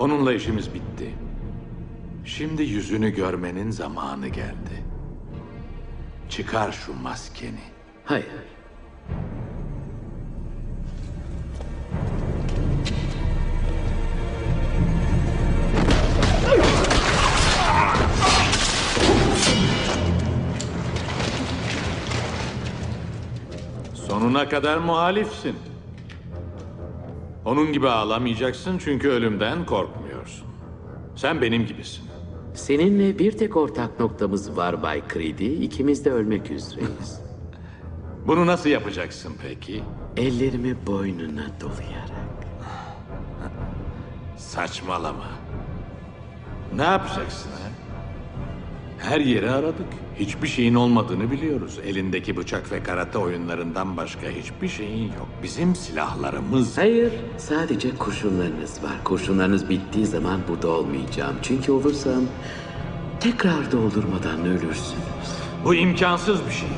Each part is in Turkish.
Onunla işimiz bitti. Şimdi yüzünü görmenin zamanı geldi. Çıkar şu maskeni. Hayır. Sonuna kadar muhalifsin. Onun gibi ağlamayacaksın çünkü ölümden korkmuyorsun. Sen benim gibisin. Seninle bir tek ortak noktamız var Bay Creedy. İkimiz de ölmek üzereyiz. Bunu nasıl yapacaksın peki? Ellerimi boynuna dolayarak. Saçmalama. Ne yapacaksın ha? Her yeri aradık. Hiçbir şeyin olmadığını biliyoruz. Elindeki bıçak ve karate oyunlarından başka hiçbir şeyin yok. Bizim silahlarımız... Hayır, sadece kurşunlarınız var. Kurşunlarınız bittiği zaman burada olmayacağım. Çünkü olursam tekrar doldurmadan ölürsünüz. Bu imkansız bir şey.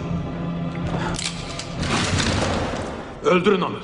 Öldürün onu.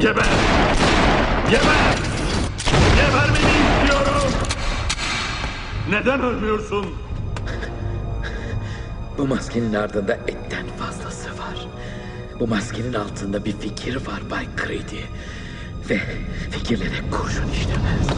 Geber! Geber! Gebermeni istiyorum! Neden ölmüyorsun? Bu maskenin ardında etten fazlası var. Bu maskenin altında bir fikir var Bay Creedy. Ve fikirlere kurşun işlemez.